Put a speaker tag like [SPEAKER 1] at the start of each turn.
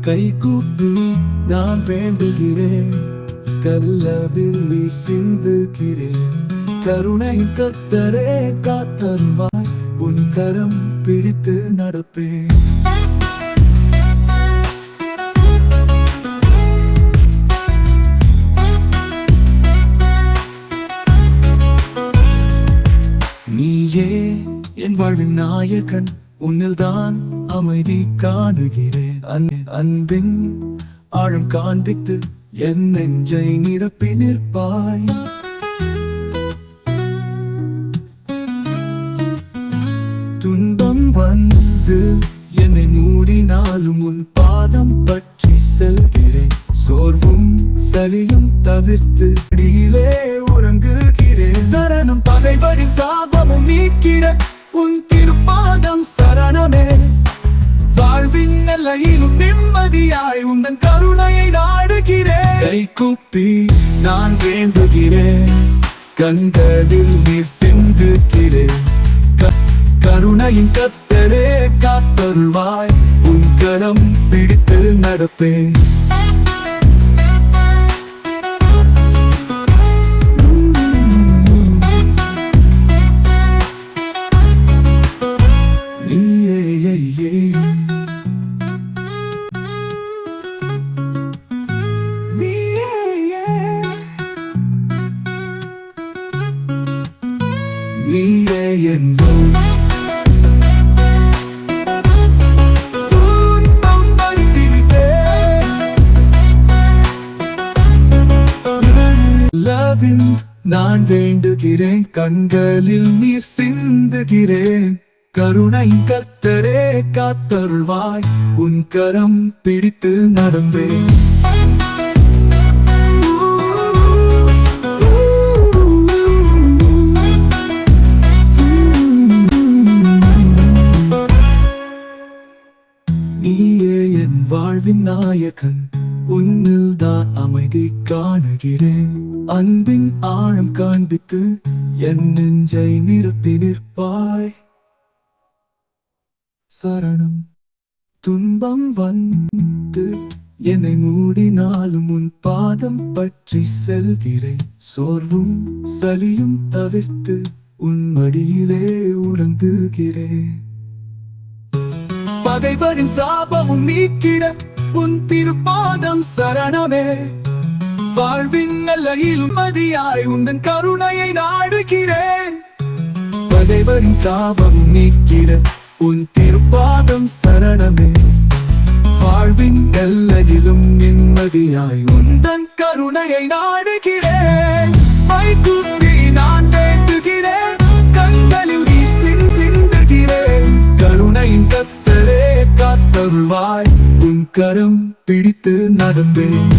[SPEAKER 1] கை கூப்பி நான் வேண்டுகிறேன். கல்லவில் நீர் சிந்துகிறேன். கருணை கத்தரே காத்தருவாய் உன் கரம் பிடித்து நடப்பேன். நீயே என் வாழ்வின் நாயகன் உன்னில்தான் அமைதி காணுகிறேன். அன்பின் ஆழம் காண்பித்து என் நெஞ்சை நிரப்பி நிற்பாய். துன்பம் வந்து என்னை மூடினாலும் உன் பாதம் பற்றி செல்கிறேன். சோர்வும் சலியும் தவிர்த்து அடியிலே உறங்குகிறேன். தரணும் பகைவரின் சாபமும் நீக்கிற உன் திருப்பாதம் சரணமே. வாழ்வின் நிம்மதியாய் உந்தன் கருணையை நாடுகிறேன். கை கூப்பி நான் வேண்டுகிறேன். கண்களில் நீர் சிந்துகிறேன். கருணையின் கத்தரே காத்தருள்வாய். உன் கரம் பிடித்து நடப்பேன். நீயே என்போம் லவின் நான் வேண்டுகிறேன் கண்களில் நீர் சிந்துகிறேன். கருணை கத்தரே காத்தருள்வாய். உன் கரம் பிடித்து நடந்தேன் வாழ்வின் நாயகன் உன்னில் தான் அமைதி காணுகிறேன். அன்பின் ஆழம் காண்பித்து என் நெஞ்சை நிரப்பி நிற்பாய். சரணம். துன்பம் வந்து என்னை மூடினாலும் உன் பாதம் பற்றி செல்கிறேன். சோர்வும் சலியும் தவிர்த்து உன் மடியிலே உறங்குகிறேன். பகைவரின் சாபமும் நீக்கிட உன் திருப்பாதம் சரணமே. வாழ்வின் நல்லையிலும் மதியாய் உந்தன் கருணையை நாடுகிறேன். பகைவரின் சாபம் நீக்கிட உன் திருப்பாதம் சரணமே. வாழ்வின் எல்லையிலும் நிம்மதியாய் உந்தன் கருணையை நாடுகிறேன். வைகுத்தி நான் வேண்டுகிறேன். கண்களில் நீ சின் சிந்துகிறேன். கருணையின் கத்தரே காத்தருள்வாய். கரம் பிடித்து நடந்தேன்